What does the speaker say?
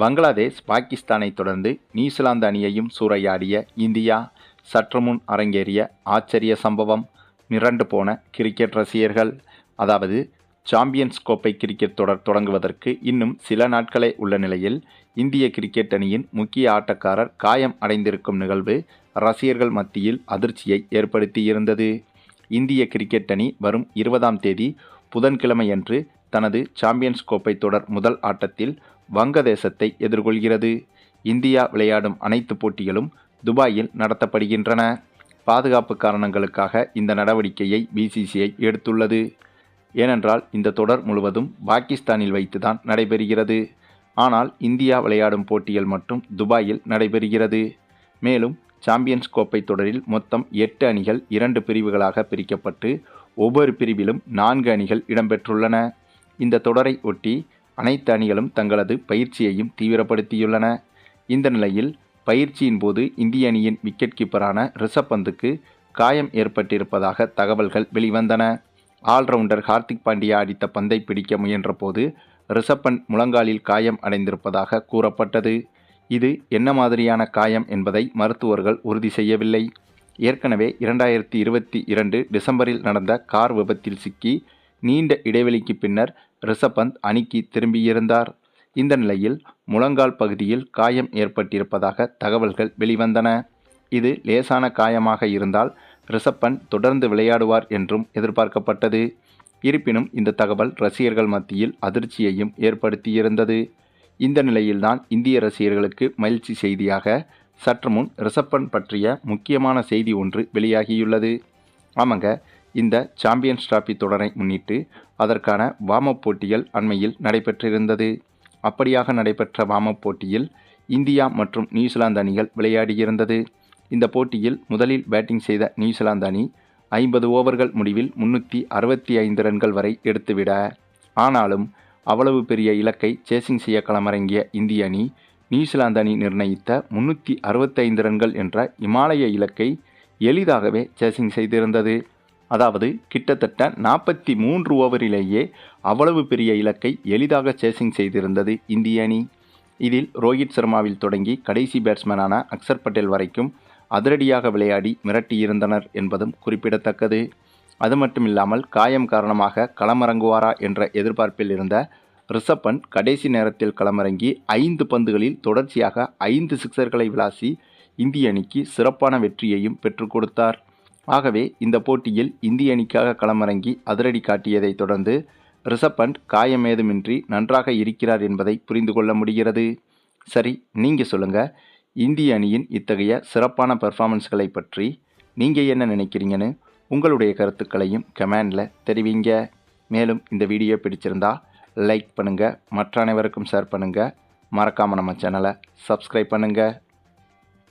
பங்களாதேஷ் பாகிஸ்தானை தொடர்ந்து நியூசிலாந்து அணியையும் சூறையாடிய இந்தியா சற்றுமுன் அரங்கேறிய ஆச்சரிய சம்பவம் மிரண்டு போன கிரிக்கெட் ரசிகர்கள். அதாவது சாம்பியன்ஸ் கோப்பை கிரிக்கெட் தொடர் தொடங்குவதற்கு இன்னும் சில நாட்களே உள்ள நிலையில் இந்திய கிரிக்கெட் அணியின் முக்கிய ஆட்டக்காரர் காயம் அடைந்திருக்கும் நிகழ்வு ரசிகர்கள் மத்தியில் அதிர்ச்சியை ஏற்படுத்தியிருந்தது. இந்திய கிரிக்கெட் அணி வரும் இருபதாம் தேதி புதன்கிழமையன்று தனது சாம்பியன்ஸ் கோப்பை தொடர் முதல் ஆட்டத்தில் வங்கதேசத்தை எதிர்கொள்கிறது. இந்தியா விளையாடும் அனைத்து போட்டிகளும் துபாயில் நடத்தப்படுகின்றன. பாதுகாப்பு காரணங்களுக்காக இந்த நடவடிக்கையை பிசிசிஐ எடுத்துள்ளது. ஏனென்றால் இந்த தொடர் முழுவதும் பாகிஸ்தானில் வைத்துதான் நடைபெறுகிறது. ஆனால் இந்தியா விளையாடும் போட்டிகள் மட்டும் துபாயில் நடைபெறுகிறது. மேலும் சாம்பியன்ஸ் கோப்பை தொடரில் மொத்தம் எட்டு அணிகள் இரண்டு பிரிவுகளாக பிரிக்கப்பட்டு ஒவ்வொரு பிரிவிலும் நான்கு அணிகள் இடம்பெற்றுள்ளன. இந்த தொடரை ஒட்டி அனைத்து அணிகளும் தங்களது பயிற்சியையும் தீவிரப்படுத்தியுள்ளன. இந்த நிலையில் பயிற்சியின் போது இந்திய அணியின் விக்கெட் கீப்பரான ரிஷப் பந்துக்கு காயம் ஏற்பட்டிருப்பதாக தகவல்கள் வெளிவந்தன. ஆல்ரவுண்டர் ஹார்திக் பாண்டியா அடித்த பந்தை பிடிக்க முயன்றபோது ரிஷப்பன் முழங்காலில் காயம் அடைந்திருப்பதாக கூறப்பட்டது. இது என்ன மாதிரியான காயம் என்பதை மருத்துவர்கள் உறுதி செய்யவில்லை. ஏற்கனவே இரண்டாயிரத்தி இருபத்தி இரண்டு டிசம்பரில் நடந்த கார் விபத்தில் சிக்கி நீண்ட இடைவெளிக்கு பின்னர் ரிஷபந்த் அணிக்கு திரும்பியிருந்தார் இந்த நிலையில் முழங்கால் பகுதியில் காயம் ஏற்பட்டிருப்பதாக தகவல்கள் வெளிவந்தன. இது லேசான காயமாக இருந்தால் ரிஷப் தொடர்ந்து விளையாடுவார் என்றும் எதிர்பார்க்கப்பட்டது. இருப்பினும் இந்த தகவல் ரசிகர்கள் மத்தியில் அதிர்ச்சியையும் ஏற்படுத்தியிருந்தது. இந்த நிலையில்தான் இந்திய ரசிகர்களுக்கு மகிழ்ச்சி செய்தியாக சற்று முன் ரிஷப்பன் பற்றிய முக்கியமான செய்தி ஒன்று வெளியாகியுள்ளது. ஆமாங்க இந்த சாம்பியன்ஸ் டிராபி தொடரை முன்னிட்டு அதற்கான வாமப் போட்டிகள் அண்மையில் நடைபெற்றிருந்தது. அப்படியாக நடைபெற்ற வாமப் போட்டியில் இந்தியா மற்றும் நியூசிலாந்து அணிகள் விளையாடியிருந்தது. இந்த போட்டியில் முதலில் பேட்டிங் செய்த நியூசிலாந்து அணி ஐம்பது ஓவர்கள் முடிவில் முன்னூற்றி அறுபத்தி ஐந்து ரன்கள் வரை எடுத்துவிட. ஆனாலும் அவ்வளவு பெரிய இலக்கை சேசிங் செய்ய களமிறங்கிய இந்திய அணி நியூசிலாந்து அணி நிர்ணயித்த முன்னூற்றி அறுபத்தைந்து ரன்கள் என்ற இமாலய இலக்கை எளிதாகவே சேசிங் செய்திருந்தது. அதாவது கிட்டத்தட்ட நாற்பத்தி மூன்று ஓவரிலேயே அவ்வளவு பெரிய இலக்கை எளிதாக சேசிங் செய்திருந்தது இந்திய அணி. இதில் ரோஹித் சர்மாவில் தொடங்கி கடைசி பேட்ஸ்மேனான அக்சர் பட்டேல் வரைக்கும் அதிரடியாக விளையாடி மிரட்டியிருந்தனர் என்பதும் குறிப்பிடத்தக்கது. அது மட்டுமில்லாமல் காயம் காரணமாக களமிறங்குவாரா என்ற எதிர்பார்ப்பில் இருந்த ரிஷப்பன் கடைசி நேரத்தில் களமிறங்கி ஐந்து பந்துகளில் தொடர்ச்சியாக ஐந்து சிக்சர்களை விளாசி இந்திய அணிக்கு சிறப்பான வெற்றியையும் பெற்றுக் கொடுத்தார். ஆகவே இந்த போட்டியில் இந்திய அணிக்காக களமிறங்கி அதிரடி காட்டியதைத் தொடர்ந்து ரிஷப் பண்ட் காயமேதுமின்றி நன்றாக இருக்கிறார் என்பதை புரிந்து கொள்ள முடிகிறது. சரி நீங்கள் சொல்லுங்கள் இந்திய அணியின் இத்தகைய சிறப்பான பெர்ஃபார்மன்ஸ்களை பற்றி நீங்கள் என்ன நினைக்கிறீங்கன்னு? உங்களுடைய கருத்துக்களையும் கமெண்டில் தெரிவிங்க. மேலும் இந்த வீடியோ பிடிச்சிருந்தா லைக் பண்ணுங்கள் மற்ற அனைவருக்கும் ஷேர் பண்ணுங்கள் மறக்காமல் நம்ம சேனலை சப்ஸ்கிரைப் பண்ணுங்கள்